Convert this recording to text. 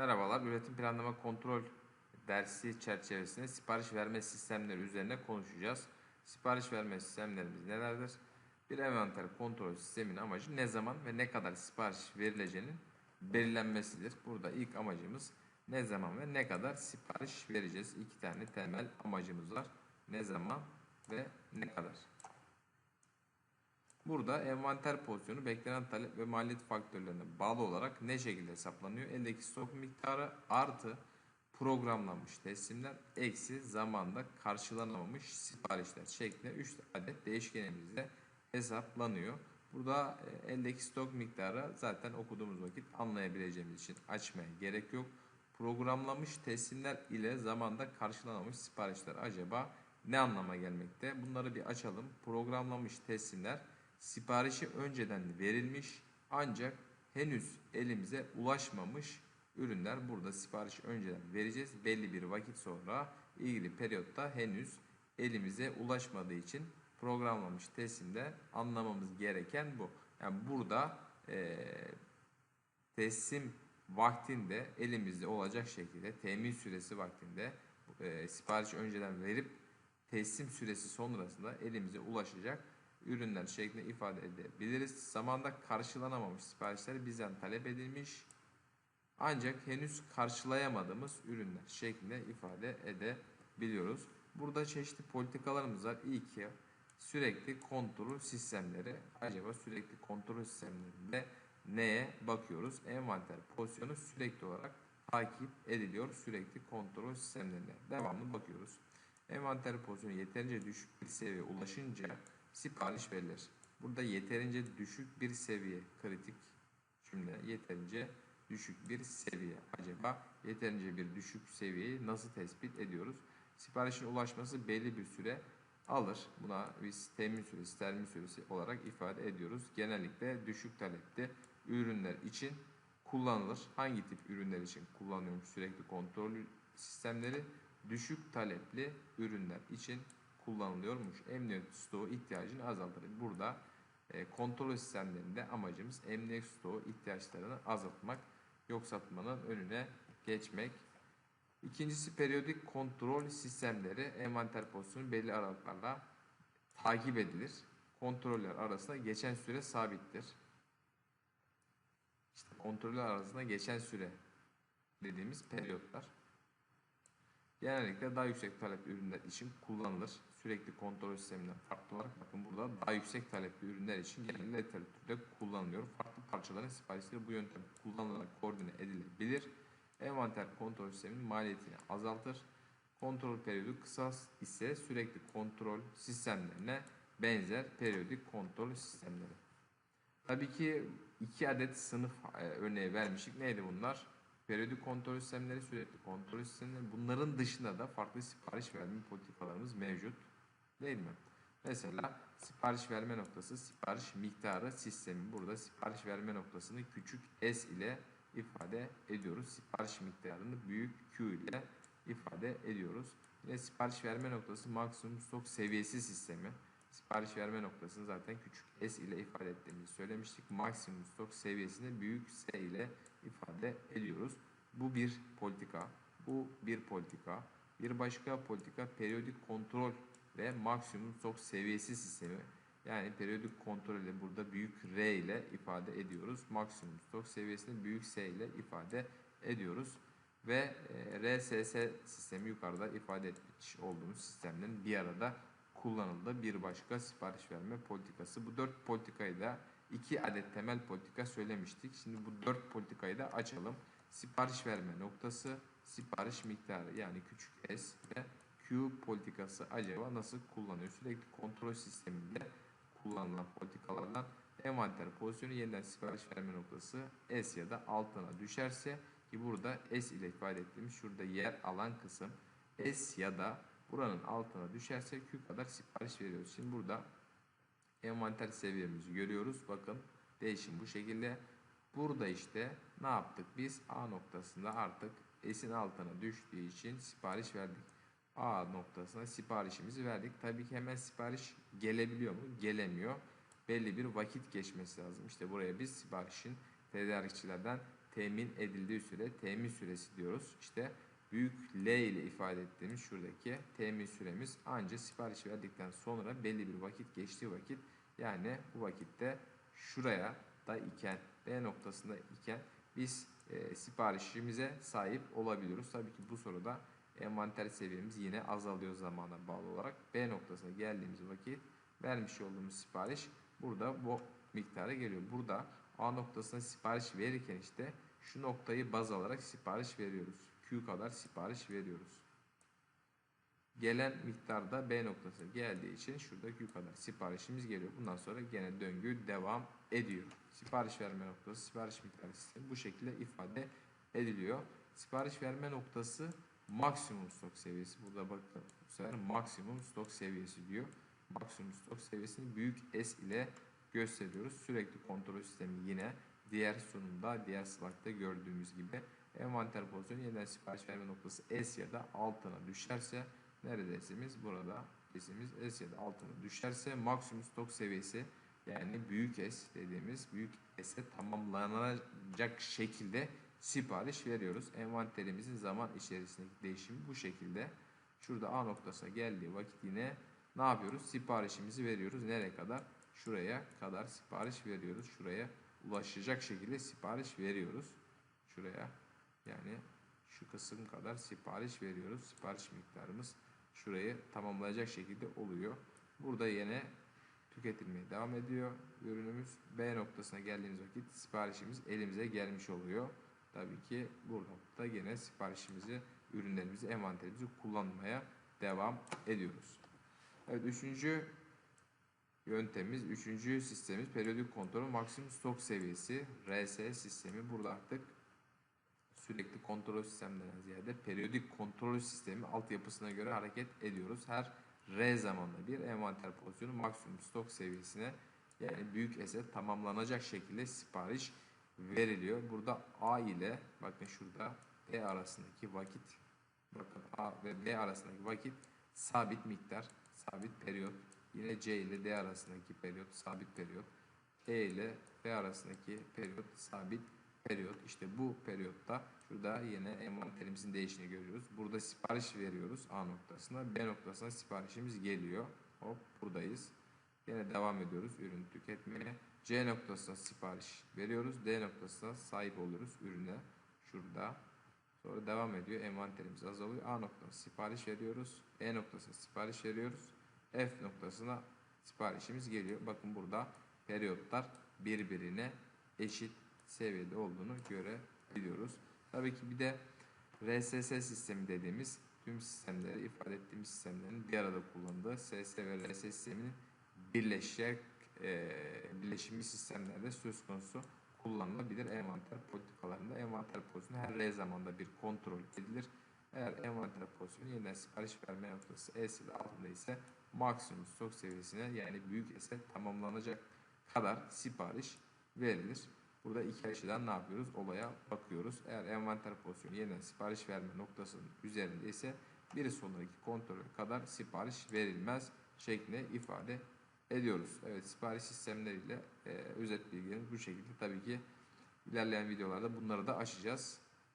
Merhabalar, üretim planlama kontrol dersi çerçevesinde sipariş verme sistemleri üzerine konuşacağız. Sipariş verme sistemlerimiz nelerdir? Bir envanter kontrol sisteminin amacı ne zaman ve ne kadar sipariş verileceğinin belirlenmesidir. Burada ilk amacımız ne zaman ve ne kadar sipariş vereceğiz. İki tane temel amacımız var. Ne zaman ve ne kadar. Burada envanter pozisyonu beklenen talep ve maliyet faktörlerine bağlı olarak ne şekilde hesaplanıyor? Eldeki stok miktarı artı programlanmış teslimler eksi zamanda karşılanamamış siparişler şeklinde 3 adet değişkenimizde hesaplanıyor. Burada e, eldeki stok miktarı zaten okuduğumuz vakit anlayabileceğimiz için açmaya gerek yok. Programlanmış teslimler ile zamanda karşılanamamış siparişler acaba ne anlama gelmekte? Bunları bir açalım. Programlanmış teslimler siparişi önceden verilmiş ancak henüz elimize ulaşmamış ürünler burada sipariş önceden vereceğiz. Belli bir vakit sonra ilgili periyotta henüz elimize ulaşmadığı için programlanmış teslimde anlamamız gereken bu. Yani burada e, teslim vaktinde elimizde olacak şekilde temin süresi vaktinde e, sipariş önceden verip teslim süresi sonrasında elimize ulaşacak ürünler şeklinde ifade edebiliriz. Zamanda karşılanamamış siparişler bizden talep edilmiş ancak henüz karşılayamadığımız ürünler şeklinde ifade edebiliyoruz. Burada çeşitli politikalarımız var. İyi ki sürekli kontrol sistemleri. Acaba sürekli kontrol sistemlerinde neye bakıyoruz? Envanter pozisyonu sürekli olarak takip ediliyor. Sürekli kontrol sistemlerine devamlı bakıyoruz. Envanter pozisyonu yeterince düşük bir seviyeye ulaşınca sipariş verilir. Burada yeterince düşük bir seviye kritik cümle yeterince düşük bir seviye. Acaba yeterince bir düşük seviyeyi nasıl tespit ediyoruz? Siparişin ulaşması belli bir süre alır. Buna biz temin süresi, termin süresi olarak ifade ediyoruz. Genellikle düşük talepte ürünler için kullanılır. Hangi tip ürünler için kullanıyormuş sürekli kontrol sistemleri? Düşük talepli ürünler için kullanılıyormuş. Emniyet stoğu ihtiyacını azaltır. Burada e, kontrol sistemlerinde amacımız emniyet stoğu ihtiyaçlarını azaltmak, yok satmanın önüne geçmek. İkincisi periyodik kontrol sistemleri envanter pozisyonu belli aralıklarla takip edilir. Kontroller arasında geçen süre sabittir. İşte kontroller arasında geçen süre dediğimiz periyotlar. Genellikle daha yüksek talepli ürünler için kullanılır. Sürekli kontrol sisteminden farklı olarak bakın burada daha yüksek talepli ürünler için genelde literatürde kullanılıyor. Farklı parçaların siparişleri bu yöntem kullanılarak koordine edilebilir. Envanter kontrol sisteminin maliyetini azaltır. Kontrol periyodu kısa ise sürekli kontrol sistemlerine benzer periyodik kontrol sistemleri. Tabii ki iki adet sınıf e, örneği vermiştik. Neydi bunlar? Periyodik kontrol sistemleri, sürekli kontrol sistemleri. Bunların dışında da farklı sipariş verme politikalarımız mevcut. Değil mi? Mesela sipariş verme noktası, sipariş miktarı sistemi. Burada sipariş verme noktasını küçük s ile ifade ediyoruz. Sipariş miktarını büyük Q ile ifade ediyoruz. Yine sipariş verme noktası maksimum stok seviyesi sistemi. Sipariş verme noktasını zaten küçük s ile ifade ettiğimizi söylemiştik. Maksimum stok seviyesini büyük s ile ifade ediyoruz. Bu bir politika. Bu bir politika. Bir başka politika periyodik kontrol ve maksimum stok seviyesi sistemi. Yani periyodik kontrolü burada büyük R ile ifade ediyoruz. Maksimum stok seviyesini büyük S ile ifade ediyoruz. Ve e, RSS sistemi yukarıda ifade etmiş olduğumuz sistemlerin bir arada kullanıldığı bir başka sipariş verme politikası. Bu dört politikayı da iki adet temel politika söylemiştik. Şimdi bu dört politikayı da açalım. Sipariş verme noktası, sipariş miktarı yani küçük s ve Q politikası acaba nasıl kullanıyor? Sürekli kontrol sisteminde kullanılan politikalardan envanter pozisyonu yeniden sipariş verme noktası S ya da altına düşerse ki burada S ile ifade ettiğimiz şurada yer alan kısım S ya da buranın altına düşerse Q kadar sipariş veriyoruz. Şimdi burada envanter seviyemizi görüyoruz. Bakın değişim bu şekilde. Burada işte ne yaptık biz? A noktasında artık S'in altına düştüğü için sipariş verdik. A noktasına siparişimizi verdik. Tabii ki hemen sipariş gelebiliyor mu? Gelemiyor. Belli bir vakit geçmesi lazım. İşte buraya biz siparişin tedarikçilerden temin edildiği süre temin süresi diyoruz. İşte büyük L ile ifade ettiğimiz şuradaki temin süremiz ancak sipariş verdikten sonra belli bir vakit geçtiği vakit yani bu vakitte şuraya da iken B noktasında iken biz e, siparişimize sahip olabiliyoruz. Tabii ki bu soruda envanter seviyemiz yine azalıyor zamana bağlı olarak. B noktasına geldiğimiz vakit vermiş olduğumuz sipariş burada bu miktara geliyor. Burada A noktasına sipariş verirken işte şu noktayı baz alarak sipariş veriyoruz. Q kadar sipariş veriyoruz. Gelen miktarda B noktasına geldiği için şurada Q kadar siparişimiz geliyor. Bundan sonra gene döngü devam ediyor. Sipariş verme noktası, sipariş miktarı sistemi bu şekilde ifade ediliyor. Sipariş verme noktası maksimum stok seviyesi. Burada bakın bu sefer maksimum stok seviyesi diyor. Maksimum stok seviyesini büyük S ile gösteriyoruz. Sürekli kontrol sistemi yine diğer sunumda, diğer slaytta gördüğümüz gibi envanter pozisyonu yeniden sipariş verme noktası S ya da altına düşerse neredesimiz burada S'imiz S ya da altına düşerse maksimum stok seviyesi yani büyük S dediğimiz büyük S'e tamamlanacak şekilde sipariş veriyoruz. Envanterimizin zaman içerisindeki değişimi bu şekilde. Şurada A noktasına geldiği vakit yine ne yapıyoruz? Siparişimizi veriyoruz. Nereye kadar? Şuraya kadar sipariş veriyoruz. Şuraya ulaşacak şekilde sipariş veriyoruz. Şuraya yani şu kısım kadar sipariş veriyoruz. Sipariş miktarımız şurayı tamamlayacak şekilde oluyor. Burada yine tüketilmeye devam ediyor ürünümüz. B noktasına geldiğimiz vakit siparişimiz elimize gelmiş oluyor. Tabii ki burada da yine siparişimizi, ürünlerimizi, envanterimizi kullanmaya devam ediyoruz. Evet üçüncü yöntemimiz, üçüncü sistemimiz periyodik kontrol maksimum stok seviyesi RS sistemi. Burada artık sürekli kontrol sistemlerinden ziyade periyodik kontrol sistemi altyapısına göre hareket ediyoruz. Her R zamanla bir envanter pozisyonu maksimum stok seviyesine yani büyük S'e tamamlanacak şekilde sipariş veriliyor. Burada A ile bakın şurada B arasındaki vakit bakın A ve B arasındaki vakit sabit miktar, sabit periyot. Yine C ile D arasındaki periyot, sabit periyot. E ile B arasındaki periyot, sabit periyot. İşte bu periyotta şurada yine envanterimizin değişini görüyoruz. Burada sipariş veriyoruz A noktasına. B noktasına siparişimiz geliyor. Hop buradayız. Yine devam ediyoruz ürün tüketmeye. C noktasına sipariş veriyoruz. D noktasına sahip oluyoruz ürüne. Şurada. Sonra devam ediyor. Envanterimiz azalıyor. A noktasına sipariş veriyoruz. E noktasına sipariş veriyoruz. F noktasına siparişimiz geliyor. Bakın burada periyotlar birbirine eşit seviyede olduğunu görebiliyoruz. Tabii ki bir de RSS sistemi dediğimiz tüm sistemleri ifade ettiğimiz sistemlerin bir arada kullandığı SS ve RSS sisteminin birleşecek e, birleşimli sistemlerde söz konusu kullanılabilir envanter politikalarında. Envanter pozisyonu her R zamanda bir kontrol edilir. Eğer envanter pozisyonu yeniden sipariş verme noktası E'si altında ise maksimum stok seviyesine yani büyük S'e tamamlanacak kadar sipariş verilir. Burada iki açıdan ne yapıyoruz? Olaya bakıyoruz. Eğer envanter pozisyonu yeniden sipariş verme noktasının üzerinde ise bir sonraki kontrole kadar sipariş verilmez şeklinde ifade ediyoruz. Evet sipariş sistemleriyle e, özet bilgilerimiz bu şekilde. Tabii ki ilerleyen videolarda bunları da aşacağız.